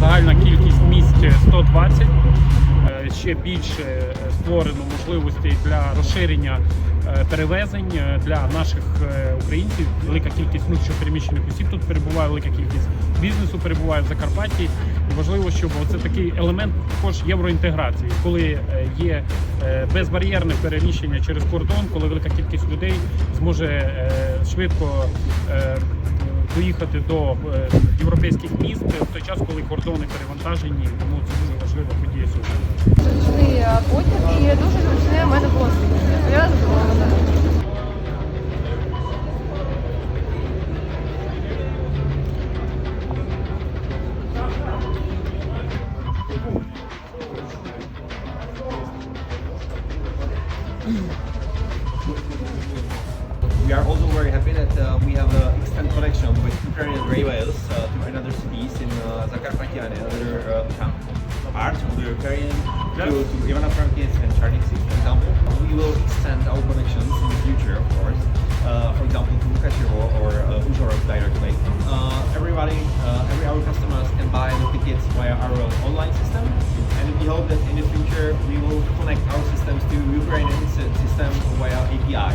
Загальна кількість місць 120. Е, Ще більше е, створено можливостей для розширення е, перевезень для наших українців. Велика кількість внутрішньо переміщених осіб тут перебуває, велика кількість бізнесу перебуває в Закарпатті. І важливо, щоб це такий елемент також євроінтеграції, коли є безбар'єрне переміщення через кордон, коли велика кількість людей зможе швидко доїхати до е, європейських міст в той час, коли кордони перевантажені. Тому це дуже важлива подія сьогодні. е, потяг і дуже зручне мене було. Я задоволена. We are also very happy that uh, we have an extended connection with Ukrainian railways uh, to another cities in uh, Zakarpattia and other uh, town- parts of the Ukrainian to, to Ivano-Frankivsk and Chernihiv, for example. We will extend our connections in the future, of course. Uh, for example, to Mukachevo or uh, Uzhhorod directly. Uh, everybody, uh, every our customers can buy the tickets via our online system, and we hope that in the future we will connect our systems to Ukrainian sy- system via API.